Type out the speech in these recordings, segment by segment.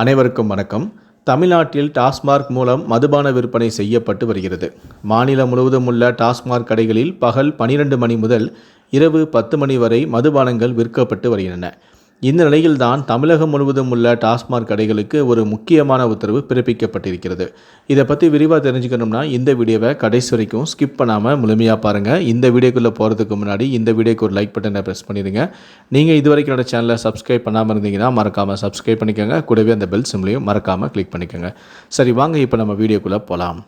அனைவருக்கும் வணக்கம். தமிழ்நாட்டில் டாஸ்மார்க் மூலம் மதுபான விற்பனை செய்யப்பட்டு வருகிறது. மாநிலம் முழுவதும் உள்ள டாஸ்மார்க் கடைகளில் பகல் 12 மணி முதல் இரவு பத்து மணி வரை மதுபானங்கள் விற்கப்பட்டு வருகின்றன. இந்த நிலையில்தான் தமிழகம் முழுவதும் உள்ள டாஸ்மார்க் கடைகளுக்கு ஒரு முக்கியமான உத்தரவு பிறப்பிக்கப்பட்டிருக்கிறது. இதை பற்றி விரிவாக தெரிஞ்சுக்கணும்னா இந்த வீடியோவை கடைசி வரைக்கும் ஸ்கிப் பண்ணாமல் முழுமையாக பாருங்கள் இந்த வீடியோக்குள்ளே போகிறதுக்கு முன்னாடி இந்த வீடியோக்கு ஒரு லைக் பட்டனை ப்ரெஸ் பண்ணிடுங்க. நீங்கள் இது வரைக்கும் என்னோட சேனலை சப்ஸ்கிரைப் பண்ணாமல் இருந்தீங்கன்னா மறக்காமல் சப்ஸ்கிரைப் பண்ணிக்கோங்க. கூடவே அந்த பெல் சிம்லையும் மறக்காமல் கிளிக் பண்ணிக்கோங்க. சரி வாங்க இப்போ நம்ம வீடியோக்குள்ளே போகலாம்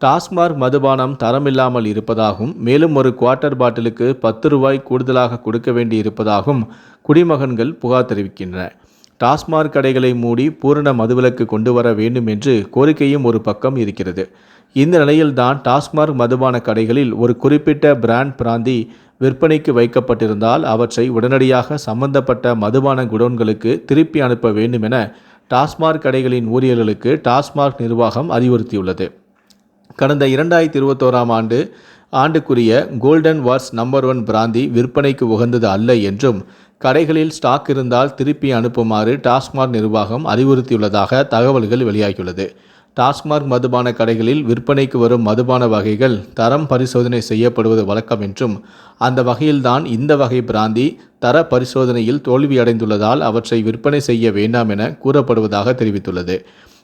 டாஸ்மார்க் மதுபானம் தரமில்லாமல் இருப்பதாகவும் மேலும் ஒரு குவார்ட்டர் பாட்டிலுக்கு பத்து ரூபாய் கூடுதலாக கொடுக்க வேண்டி இருப்பதாகவும் குடிமகன்கள் புகார் தெரிவிக்கின்றன டாஸ்மார்க் கடைகளை மூடி பூரண மதுவிலக்கு கொண்டு வர வேண்டும் என்று கோரிக்கையும் ஒரு பக்கம் இருக்கிறது. இந்த நிலையில்தான் டாஸ்மார்க் மதுபான கடைகளில் ஒரு குறிப்பிட்ட பிராண்ட் பிராந்தி விற்பனைக்கு வைக்கப்பட்டிருந்தால் அவற்றை உடனடியாக சம்பந்தப்பட்ட மதுபான குடோன்களுக்கு திருப்பி அனுப்ப வேண்டும் என டாஸ்மார்க் கடைகளின் ஊழியர்களுக்கு டாஸ்மார்க் நிர்வாகம் அறிவுறுத்தியுள்ளது. கடந்த இரண்டாயிரத்தி இருபத்தோராம் ஆண்டு ஆண்டுக்குரிய golden wars number one brandy விற்பனைக்கு உகந்தது அல்ல என்றும் கடைகளில் ஸ்டாக் இருந்தால் திருப்பி அனுப்புமாறு டாஸ்மார்க் நிர்வாகம் அறிவுறுத்தியுள்ளதாக தகவல்கள் வெளியாகியுள்ளது. டாஸ்மார்க் மதுபான கடைகளில் விற்பனைக்கு வரும் மதுபான வகைகள் தரம் பரிசோதனை செய்யப்படுவது வழக்கம் என்றும் அந்த வகையில்தான் இந்த வகை பிராந்தி தர பரிசோதனையில் தோல்வியடைந்துள்ளதால் அவற்றை விற்பனை செய்ய வேண்டாம் என கூறப்படுவதாக தெரிவித்துள்ளது.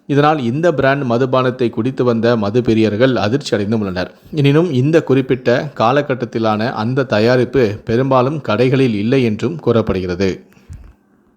இதனால் இந்த பிராண்ட் மதுபானத்தை குடித்து வந்த மது பிரியர்கள் அதிர்ச்சி அடைந்தும் உள்ளனர் எனினும் இந்த குறிப்பிட்ட காலகட்டத்திலான அந்த தயாரிப்பு பெரும்பாலும் கடைகளில் இல்லை என்றும் கூறப்படுகிறது.